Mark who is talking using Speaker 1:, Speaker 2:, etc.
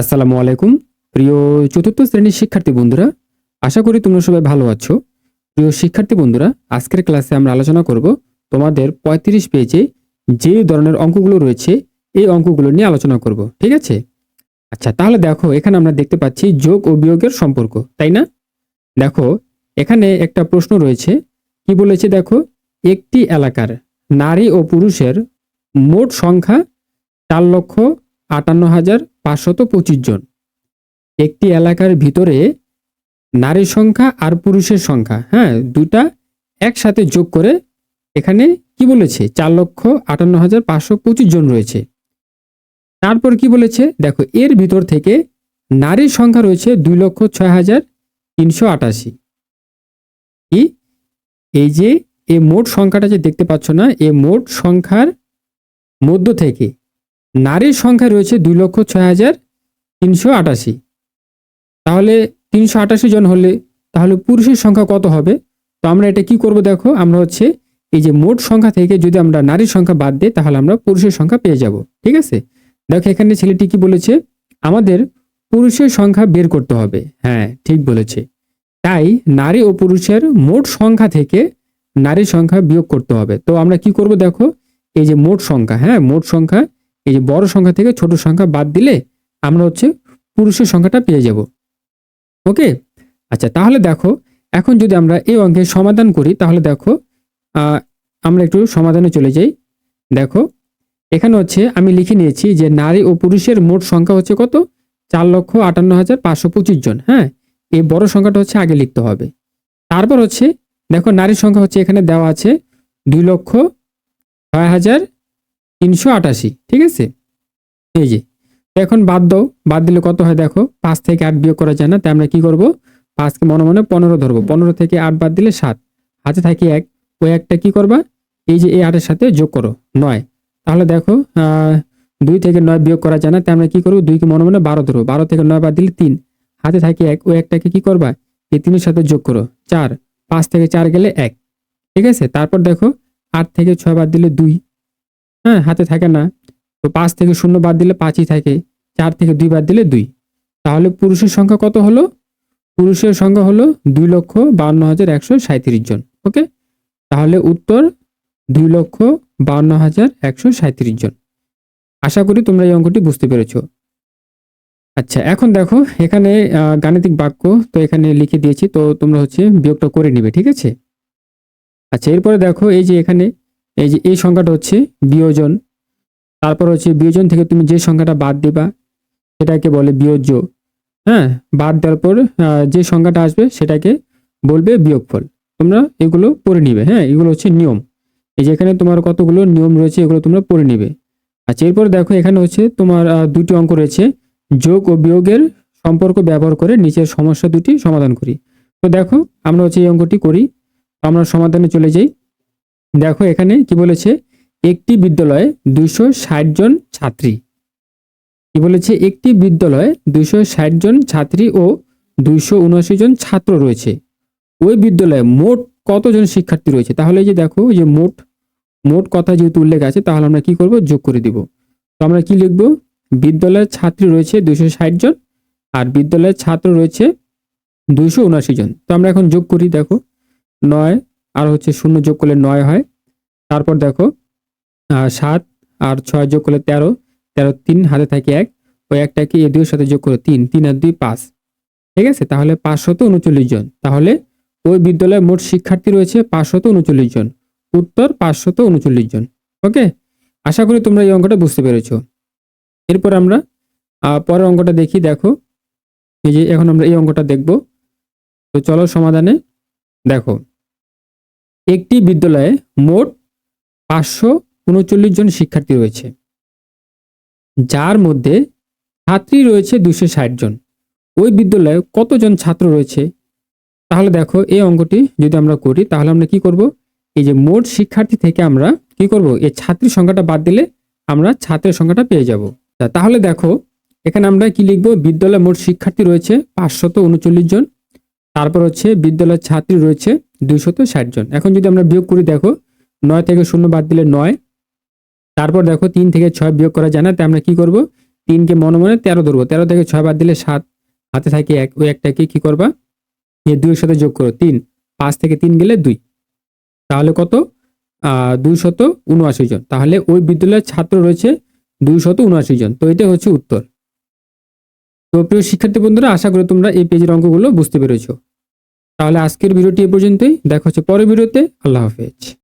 Speaker 1: আসসালামু আলাইকুম। প্রিয় চতুর্থ শ্রেণির শিক্ষার্থী বন্ধুরা, আশা করি তোমরা সবাই ভালো আছো। প্রিয় শিক্ষার্থী বন্ধুরা, আজকের ক্লাসে আমরা আলোচনা করব তোমাদের ৩৫ পেজে যে ধরনের অঙ্কগুলো রয়েছে, এই অঙ্কগুলো নিয়ে আলোচনা করব, ঠিক আছে? আচ্ছা তাহলে দেখো, এখানে আমরা দেখতে পাচ্ছি যোগ ও বিয়োগের সম্পর্ক, তাই না? দেখো, এখানে একটা প্রশ্ন রয়েছে, কি বলেছে দেখো? একটি এলাকার নারী ও পুরুষের মোট সংখ্যা চার লক্ষ আটান্ন হাজার পাঁচশত পঁচিশ জন। একটি এলাকার ভিতরে নারীর সংখ্যা আর পুরুষের সংখ্যা হ্যাঁ দুটা একসাথে যোগ করে এখানে কি বলেছে? চার লক্ষ আটান্ন হাজার পাঁচশো পঁচিশ জন রয়েছে। তারপর কি বলেছে? দেখো, এর ভিতর থেকে নারীর সংখ্যা রয়েছে দুই লক্ষ ছয় হাজার তিনশো আটাশি। কি? এই যে, এ মোট সংখ্যাটা যে দেখতে পাচ্ছ না, এ মোট সংখ্যার মধ্য থেকে নারীর সংখ্যা রয়েছে দুই লক্ষ ছয় হাজার তিনশো আটাশি। তাহলে তিনশো আটাশি জন হলে তাহলে পুরুষের সংখ্যা কত হবে? তো আমরা এটা কি করব দেখো, আমরা হচ্ছে এই যে মোট সংখ্যা থেকে যদি আমরা নারীর সংখ্যা বাদ দিই, তাহলে আমরা পুরুষের সংখ্যা পেয়ে যাব, ঠিক আছে? দেখো এখানে ছেলেটি কি বলেছে, আমাদের পুরুষের সংখ্যা বের করতে হবে। হ্যাঁ ঠিক বলেছে। তাই নারী ও পুরুষের মোট সংখ্যা থেকে নারীর সংখ্যা বিয়োগ করতে হবে। তো আমরা কি করব দেখো, এই যে মোট সংখ্যা হ্যাঁ মোট সংখ্যা এই যে বড় সংখ্যা থেকে ছোট সংখ্যা বাদ দিলে আমরা হচ্ছে পুরুষের সংখ্যাটা পেয়ে যাব। ওকে? আচ্ছা তাহলে দেখো, এখন যদি আমরা এই অঙ্কের সমাধান করি, তাহলে দেখো আমরা একটু সমাধানে চলে যাই। দেখো, এখানে হচ্ছে আমি লিখে নিয়েছি যে নারী ও পুরুষের মোট সংখ্যা হচ্ছে কত? চার লক্ষ আটান্ন হাজার পাঁচশো পঁচিশ জন হ্যাঁ? এই বড় সংখ্যাটা হচ্ছে আগে লিখতে হবে। তারপর হচ্ছে, দেখো নারীর সংখ্যা হচ্ছে এখানে দেওয়া আছে দুই লক্ষ ছয় হাজার তিনশো আটাশি, ঠিক আছে? এই যে এখন বাদ দাও, বাদ দিলে কত হয় দেখো? পাঁচ থেকে আট বিয়োগ করা যায় না, তাই আমরা কি করব? পাঁচকে মনে মনে পনেরো ধরবো। পনেরো থেকে আট বাদ দিলে সাত। হাতে থাকি এক। ওই একটা কি করবা? এই যে এই আটের সাথে যোগ করো, নয়। তাহলে দেখো দুই থেকে নয় বিয়োগ করা যায় না, তাই আমরা কি করব? দুইকে মনে মনে বারো ধরবো। বারো থেকে নয় বাদ দিলে তিন। হাতে থাকি এক। ওই একটাকে কি করবা? এই তিনের সাথে যোগ করো, চার। পাঁচ থেকে চার গেলে এক। ঠিক আছে? তারপর দেখো, আট থেকে ছয় বাদ দিলে দুই। হ্যাঁ হাতে থাকে না। তো পাঁচ থেকে শূন্য বাদ দিলে পাঁচই থাকে, চার থেকে দুই বাদ দিলে দুই। তাহলে পুরুষের সংখ্যা কত হলো? পুরুষের সংখ্যা হলো দুই লক্ষ বান্ন হাজার একশো সাঁত্রিশ জন, ওকে? তাহলে উত্তর, দুই লক্ষ বান্ন হাজার একশো সাঁত্রিশ জন। আশা করি তোমরা এই অঙ্কটি বুঝতে পেরেছ। আচ্ছা এখন দেখো, এখানে গাণিতিক বাক্য, তো এখানে লিখে দিয়েছি, তো তোমরা হচ্ছে বিয়োগটা করে নিবে, ঠিক আছে? আচ্ছা এরপরে দেখো, এই যে এখানে এই যে এই সংখ্যাটা হচ্ছে বিয়োজন। তারপর হচ্ছে বিয়োজন থেকে তুমি যে সংখ্যাটা বাদ দিবা, সেটাকে বলে বিয়োজ্য। হ্যাঁ বাদ দেওয়ার পর যে সংখ্যাটা আসবে সেটাকে বলবে বিয়োগফল। তোমরা এগুলো পড়ে নিবে। হ্যাঁ এগুলো হচ্ছে নিয়ম। এই যে এখানে তোমার কতগুলো নিয়ম রয়েছে, এগুলো তোমরা পড়ে নিবে। আচ্ছা এরপর দেখো এখানে হচ্ছে তোমার দুটি অঙ্ক রয়েছে। যোগ ও বিয়োগের সম্পর্ক ব্যবহার করে নিচের সমস্যা দুটি সমাধান করি। তো দেখো, আমরা হচ্ছে এই অঙ্কটি করি। আমরা সমাধানে চলে যাই। দেখো এখানে কি বলেছে? একটি বিদ্যালয়ে দুশো জন ছাত্রী। কি বলেছে? একটি বিদ্যালয়ে দুশো জন ছাত্রী ও দুইশো উনআশি জন ছাত্র রয়েছে। ওই বিদ্যালয়ে মোট কতজন শিক্ষার্থী রয়েছে? তাহলে যে দেখো যে মোট মোট কথা যেহেতু উল্লেখ আছে, তাহলে আমরা কি করব? যোগ করে দিব। তো আমরা কি লিখব? বিদ্যালয়ের ছাত্রী রয়েছে দুশো জন আর বিদ্যালয়ের ছাত্র রয়েছে দুশো জন। তো আমরা এখন যোগ করি, দেখো। নয় আর হচ্ছে শূন্য যোগ করলে নয় হয়। তারপর দেখো সাত আর ছয় যোগ করলে তেরো তেরো তিন, হাতে থাকে এক। ওই একটাকে এ দুইয়ের সাথে যোগ করে তিন তিন আর দুই পাঁচ। ঠিক আছে? তাহলে পাঁচশত উনচল্লিশ জন। তাহলে ওই বিদ্যালয়ে মোট শিক্ষার্থী রয়েছে পাঁচশত উনচল্লিশ জন। উত্তর পাঁচশত উনচল্লিশ জন। ওকে? আশা করি তোমরা এই অঙ্কটা বুঝতে পেরেছ। এরপর আমরা পরের অঙ্কটা দেখি, দেখো। এই যে এখন আমরা এই অঙ্কটা দেখব। তো চলো সমাধানে, দেখো। একটি বিদ্যালয়ে মোট পাঁচশো উনচল্লিশ জন শিক্ষার্থী রয়েছে। যার মধ্যে ছাত্রী রয়েছে দুশো ষাট জন। ওই বিদ্যালয়ে কতজন ছাত্র রয়েছে? তাহলে দেখো এই অঙ্কটি যদি আমরা করি, তাহলে আমরা কি করব? এই যে মোট শিক্ষার্থী থেকে আমরা কি করব? এই ছাত্রীর সংখ্যাটা বাদ দিলে আমরা ছাত্রের সংখ্যাটা পেয়ে যাব। তাহলে দেখো, এখানে আমরা কি লিখব? বিদ্যালয়ে মোট শিক্ষার্থী রয়েছে পাঁচশত উনচল্লিশ জন। তারপর হচ্ছে বিদ্যালয়ের ছাত্রী রয়েছে দুইশত ষাট জন। এখন যদি আমরা বিয়োগ করি, দেখো, নয় থেকে শূন্য বাদ দিলে নয়, তারপর দেখো তিন থেকে ছয় বিয়োগ করা যায় না, তাই আমরা কি করব? তিনকে মনে মনে তেরো ধরবো। তেরো থেকে ছয় বাদ দিলে সাত, হাতে থাকে এক, ওই একটাকে কি করবা? এই দুইয়ের সাথে যোগ করো, তিন। পাঁচ থেকে তিন গেলে দুই। তাহলে কত? আহ দুই শত উনআশি জন। তাহলে ওই বিদ্যালয়ের ছাত্র রয়েছে দুই শত উনআশি জন। তো এটা হচ্ছে উত্তর। তো প্রিয় শিক্ষার্থী বন্ধুরা, আশা করি তোমরা এই পেজের অঙ্কগুলো বুঝতে পেরেছ। তাহলে আজকের ভিডিওটি এ পর্যন্তই। দেখা হচ্ছে পরের ভিডিওতে। আল্লাহ হাফেজ।